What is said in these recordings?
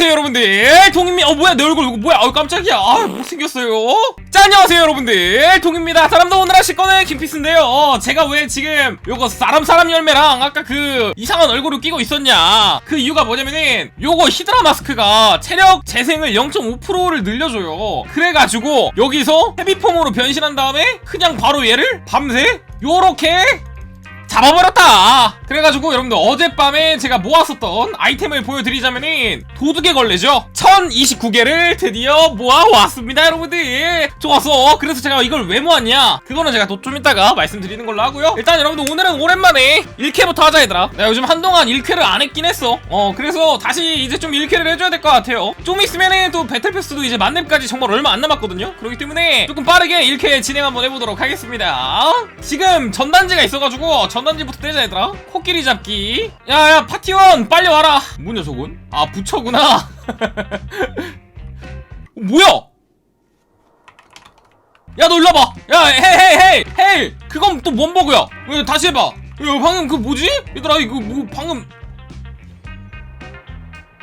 안녕하세요 여러분들. 동입니다. 어 뭐야 내 얼굴 이거 뭐야? 아 깜짝이야. 아 못생겼어요? 자 안녕하세요 여러분들. 동입니다. 사람도 오늘 하실 거는 김피스인데요. 어, 제가 왜 지금 요거 사람 사람 열매랑 아까 그 이상한 얼굴을 끼고 있었냐? 그 이유가 뭐냐면은 요거 히드라 마스크가 체력 재생을 0.5%를 늘려줘요. 그래가지고 여기서 헤비폼으로 변신한 다음에 그냥 바로 얘를 밤새 요렇게 잡아버렸다! 그래가지고 여러분들 어젯밤에 제가 모았었던 아이템을 보여드리자면은 도둑의 걸레죠? 1029개를 드디어 모아왔습니다 여러분들! 좋았어! 그래서 제가 이걸 왜 모았냐? 그거는 제가 또 좀 이따가 말씀드리는 걸로 하고요 일단 여러분들 오늘은 오랜만에 1캐부터 하자 얘들아 내가 요즘 한동안 1캐를 안 했긴 했어 어 그래서 다시 이제 좀 1캐를 해줘야 될 것 같아요 좀 있으면은 또 배틀패스도 이제 만렙까지 정말 얼마 안 남았거든요 그렇기 때문에 조금 빠르게 1캐 진행 한번 해보도록 하겠습니다 지금 전단지가 있어가지고 전단지부터 떼자 얘들아 코끼리 잡기. 야야 파티원 빨리 와라. 뭐냐 저건 아 부처구나. 어, 뭐야? 야 너 일로 와봐. 야 헤이 헤이 헤이 헤이. 그건 또 뭔 버그야? 왜 다시 해봐. 야 방금 그 뭐지? 얘들아 이거 뭐 방금.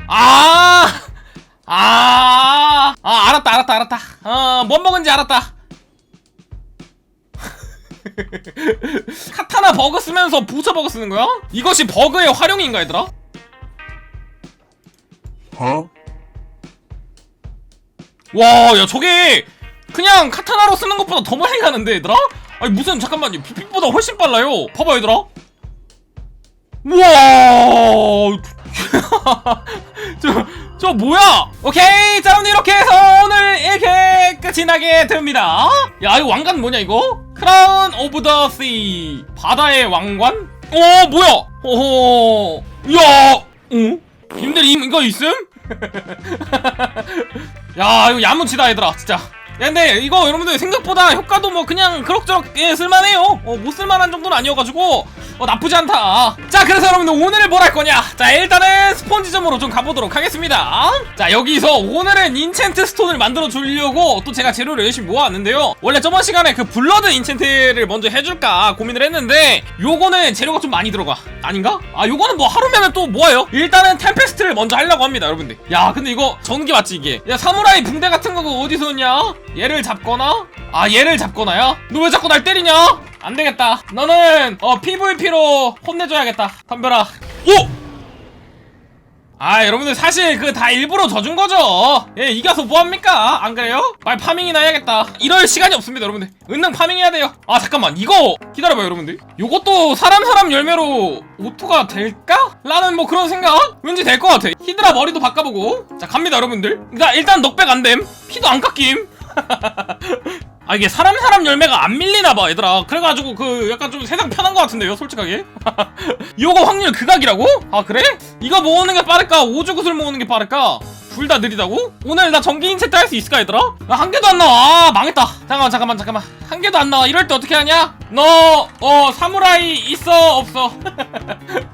아! 아, 아, 알았다, 알았다, 알았다. 어, 뭔 먹은지 알았다. 카타나 버그 쓰면서 부처 버그 쓰는 거야? 이것이 버그의 활용인가, 얘들아? Huh? 와, 야, 저게 그냥 카타나로 쓰는 것보다 더 많이 가는데, 얘들아? 아니, 무슨, 잠깐만요. 부핏보다 훨씬 빨라요. 봐봐, 얘들아. 우와! 저, 저 뭐야? 오케이, 자, 오늘 이렇게 해서 오늘 이렇게 끝이 나게 됩니다. 야, 이거 왕관 뭐냐, 이거? 크라운 오브 더 씨. 바다의 왕관? 오, 뭐야? 오호. 야, 어? 님들 이- 이거 있음? 야 이거 야무치다 얘들아 진짜 야 근데 이거 여러분들 생각보다 효과도 뭐 그냥 그럭저럭 예, 쓸만해요 어, 못 쓸만한 정도는 아니어가지고 어, 나쁘지 않다 자 그래서 여러분들 오늘 뭘 할 거냐 자 일단은 스폰지점으로 좀 가보도록 하겠습니다 자 여기서 오늘은 인챈트 스톤을 만들어 주려고 또 제가 재료를 열심히 모아왔는데요 원래 저번 시간에 그 블러드 인챈트를 먼저 해줄까 고민을 했는데 요거는 재료가 좀 많이 들어가 아닌가? 아 요거는 뭐 하루면은 또 뭐예요? 일단은 템페스트를 먼저 하려고 합니다 여러분들 야 근데 이거 전기 맞지 이게 야 사무라이 붕대 같은 거가 어디서 오냐? 얘를 잡거나 아 얘를 잡거나야? 너 왜 자꾸 날 때리냐? 안 되겠다. 너는 어 PVP로 혼내줘야겠다. 덤벼라. 오! 아 여러분들 사실 그 다 일부러 져준 거죠? 예 이겨서 뭐합니까? 안 그래요? 빨리 파밍이나 해야겠다. 이럴 시간이 없습니다 여러분들. 은능 파밍해야 돼요. 아 잠깐만. 이거 기다려봐요 여러분들. 요것도 사람 사람 열매로 오토가 될까? 라는 뭐 그런 생각? 왠지 될 것 같아. 히드라 머리도 바꿔보고. 자 갑니다 여러분들. 일단, 일단 넉백 안됨. 피도 안 깎임 아 이게 사람 사람 열매가 안 밀리나봐 얘들아 그래가지고 그 약간 좀 세상 편한 것 같은데요 솔직하게 요거 확률 극악이라고? 아 그래? 이거 모으는 게 빠를까? 오주구슬 모으는 게 빠를까? 둘 다 느리다고? 오늘 나 전기 인체트 할수 있을까 얘들아? 나한 개도 안 나와 아, 망했다 잠깐만 잠깐만 잠깐만 한 개도 안 나와 이럴 때 어떻게 하냐? 너 어 사무라이 있어 없어?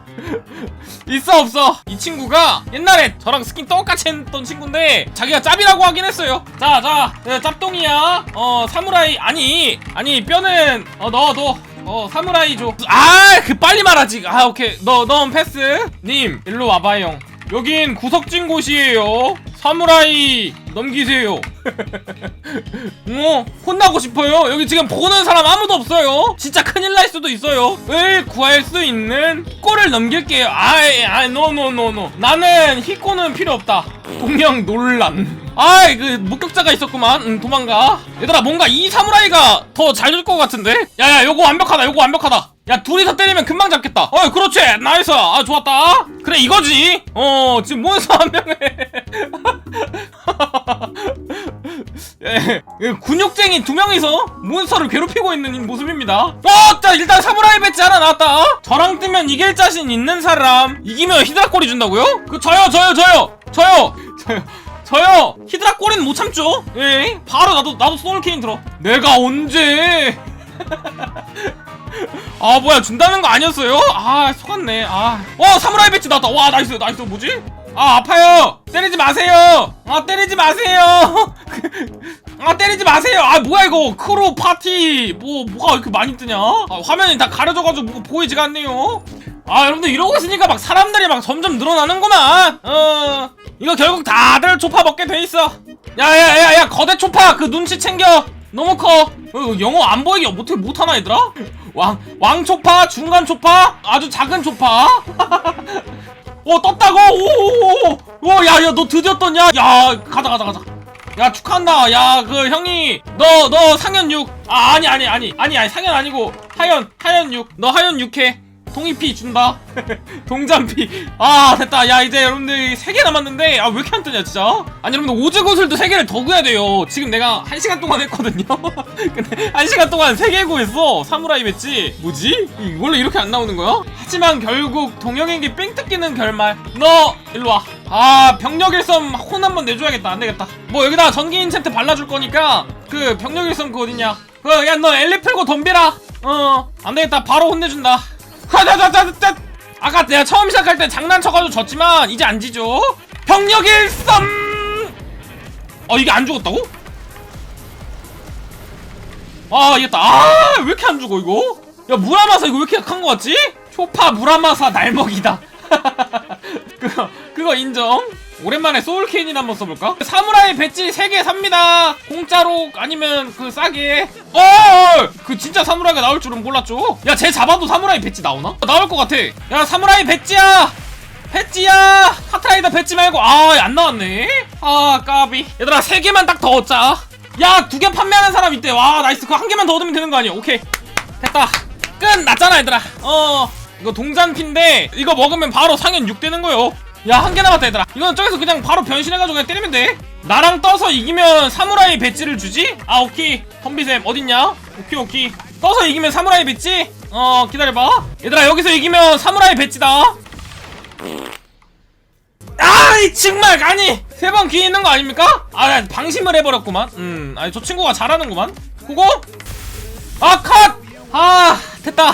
있어 없어. 이 친구가 옛날에 저랑 스킨 똑같이 했던 친구인데 자기가 짭이라고 하긴 했어요. 자자 짭동이야. 어 사무라이 아니 아니 뼈는 어 넣어 둬 어 사무라이 줘아그 빨리 말하지. 아 오케이. 너 넌 패스. 님 일로 와봐요. 여긴 구석진 곳이에요 사무라이 넘기세요. 어? 혼나고 싶어요? 여기 지금 보는 사람 아무도 없어요. 진짜 큰일 날 수도 있어요. 을 구할 수 있는 꼴을 넘길게요. 아이 아이 노노노노 나는 희꼬는 필요 없다. 동양 논란. 아이 그 목격자가 있었구만. 응, 도망가. 얘들아 뭔가 이 사무라이가 더잘줄것 같은데? 야야 요거 완벽하다 요거 완벽하다 야 둘이서 때리면 금방 잡겠다. 어 그렇지. 나이스. 아 좋았다. 그래 이거지. 어 지금 몬스터 한 명에. 예, 예, 근육쟁이 두 명이서 몬스터를 괴롭히고 있는 모습입니다. 어, 자 일단 사무라이 배지 하나 나왔다. 저랑 뜨면 이길 자신 있는 사람 이기면 히드라 꼬리 준다고요? 그 저요, 저요, 저요, 저요, 저요. 저요. 히드라 꼬리는 못 참죠. 예. 바로 나도 나도 소울케인 들어. 내가 언제 아 뭐야 준다는 거 아니었어요? 아 속았네. 아어 사무라이 배치 나왔다. 와 나이스 나이스. 뭐지? 아 아파요. 때리지 마세요. 아 때리지 마세요. 아 때리지 마세요. 아 뭐야 이거. 크로 파티. 뭐 뭐가 이렇게 많이 뜨냐? 아, 화면이 다 가려져가지고 뭐 보이지가 않네요. 아 여러분들 이러고 있으니까 막 사람들이 막 점점 늘어나는구만. 어. 이거 결국 다들 초파 먹게 돼 있어. 야야야야 거대 초파. 그 눈치 챙겨. 너무 커. 어, 영어 안 보이게 어떻게 못하나 얘들아 왕 왕초파? 중간 초파? 아주 작은 초파? 오 떴다고? 오야 야 너 드디어 떴냐? 야 가자 가자 가자. 야 축하한다. 야 그 형이 너 너 상현 6 아 아니 아니 아니. 아니 아니 상현 아니고 하연 하연 6 너 하연 6해 동의피 준다. 동전피. 아 됐다. 야 이제 여러분들 3개 남았는데 아 왜 이렇게 안 뜨냐 진짜? 아니 여러분들 오즈구슬도 3개를 더 구해야 돼요. 지금 내가 1시간 동안 했거든요. 근데 1시간 동안 3개 구했어. 사무라이 배지? 뭐지? 이- 원래 이렇게 안 나오는 거야? 하지만 결국 동영에게 뺑 뜯기는 결말. 너 일로와. 아 병력 일섬 혼 한번 내줘야겠다. 안 되겠다. 뭐 여기다 전기 인챈트 발라줄 거니까 그 병력 일섬 그 어딨냐? 그 야 너 엘리 풀고 덤비라. 어 안 되겠다. 바로 혼내준다 하자자자자. 아까 내가 처음 시작할 때 장난쳐가지고 졌지만 이제 안 지죠. 병력 일섬 어 이게 안 죽었다고? 아 이겼다. 아왜 이렇게 안 죽어 이거? 야 무라마사 이거 왜 이렇게 약한 거 같지? 초파 무라마사 날먹이다. 그거 그거 인정 오랜만에 소울케인이나 한번 써볼까? 사무라이 배지 3개 삽니다. 공짜로 아니면 그 싸게. 어그 진짜 사무라이가 나올 줄은 몰랐죠? 야 쟤 잡아도 사무라이 배지 나오나? 나올 것 같아. 야 사무라이 배지야! 배지야! 하타이다 배지 말고. 아 안 나왔네. 아 까비. 얘들아 3개만 딱 더 얻자. 야 두 개 판매하는 사람 있대. 와 나이스. 그거 한 개만 더 얻으면 되는 거 아니야? 오케이. 됐다. 끝났잖아 얘들아. 어 이거 동잔피인데 이거 먹으면 바로 상현 6 되는 거요 야 한 개 남았다 얘들아. 이건 저기서 그냥 바로 변신해가지고 그냥 때리면 돼. 나랑 떠서 이기면 사무라이 배지를 주지? 아 오케이 덤비쌤 어딨냐? 오케이 오케이 떠서 이기면 사무라이 배지? 어 기다려봐. 얘들아 여기서 이기면 사무라이 배지다. 아이 정말 아니 세 번 기회 있는 거 아닙니까? 아나 방심을 해버렸구만. 음 아니 저 친구가 잘하는구만. 그거 아컷아 됐다.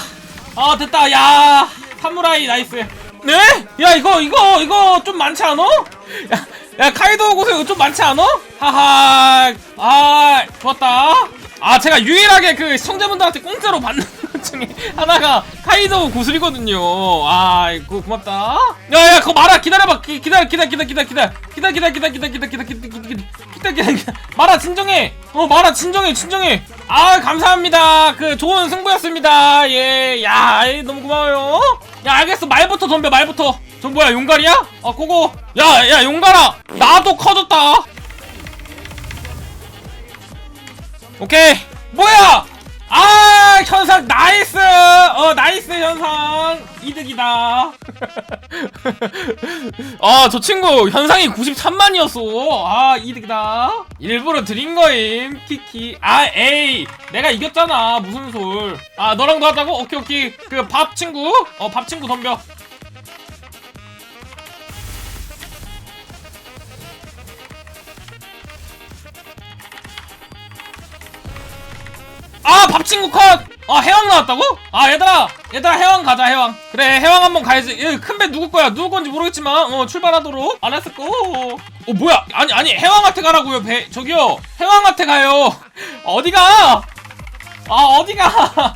아 됐다. 야 사무라이 나이스 네? 야 이거 이거 이거 좀 많지 않아? 야, 야 카이도 고수 이거 좀 많지 않아? 하하 아 좋았다 아 제가 유일하게 그 시청자분들한테 공짜로 받는 것 중에 하나가 카이도 구슬이거든요 아 이거 고맙다 야야 그거 말아 기다려봐 기, 기다려 기다려 기다려 기다려 기다려 기다려 기다려 기다려 기다려 기다려 기다려 기다려 기다려 기다려 기다려 말아 진정해 어 말아 진정해 진정해 아 감사합니다 그 좋은 승부였습니다 예야 너무 고마워요 야 알겠어. 말부터 덤벼 말부터. 저 뭐야 용갈이야? 아 고고. 야야 용갈아. 나도 커졌다. 오케이. 뭐야 아 현상 나이스! 어 나이스 현상. 이득이다. 아 저 친구 현상이 93만이었어. 아 이득이다. 일부러 드린 거임 키키. 아 에이 내가 이겼잖아. 무슨 솔아 너랑도 하자고? 오케이 오케이. 그 밥 친구? 어 밥 친구 덤벼 밥친구 컷! 아 해왕 나왔다고? 아 얘들아! 얘들아 해왕 가자 해왕. 그래 해왕 한번 가야지. 큰배 누구 거야? 누구 건지 모르겠지만 어 출발하도록. 알았을 거어 뭐야? 아니 아니 해왕한테 가라고요 배. 저기요. 해왕한테 가요. 어디가? 아 어디가?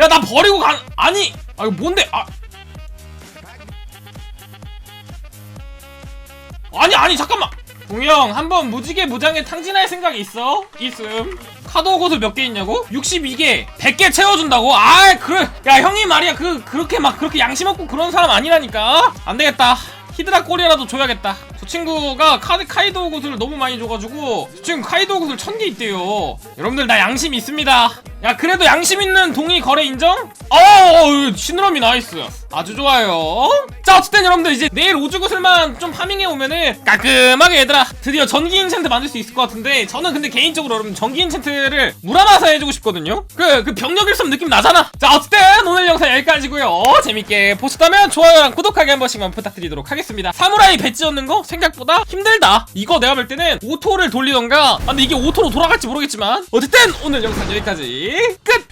야 나 버리고 가 아니! 아 이거 뭔데? 아! 아니 아니 잠깐만! 동영 한번 무지개 무장에 탕진할 생각이 있어? 있음 카드 곳을 몇 개 있냐고? 62개 100개 채워준다고? 아 그래. 야 형이 말이야. 그 그렇게 막 그렇게 양심 없고 그런 사람 아니라니까. 안 되겠다. 히드라 꼬리라도 줘야겠다. 저 친구가 카드 카이도 곳을 너무 많이 줘가지고 저 친구 카이도 곳을 1000개 있대요. 여러분들 나 양심 있습니다 야 그래도 양심 있는 동의 거래 인정? 어어 시느러미 나이스. 아주 좋아요. 자 어쨌든 여러분들 이제 내일 오즈구슬만 좀 파밍해 오면은 깔끔하게 얘들아 드디어 전기 인챈트 만들 수 있을 것 같은데 저는 근데 개인적으로 여러분 전기 인챈트를 무라마사 해주고 싶거든요. 그, 그 병력 일섬 느낌 나잖아. 자 어쨌든 오늘 영상 여기까지고요. 재밌게 보셨다면 좋아요랑 구독하기 한 번씩만 부탁드리도록 하겠습니다. 사무라이 배지 얻는 거 생각보다 힘들다. 이거 내가 볼 때는 오토를 돌리던가. 아, 근데 이게 오토로 돌아갈지 모르겠지만 어쨌든 오늘 영상 여기까지 Good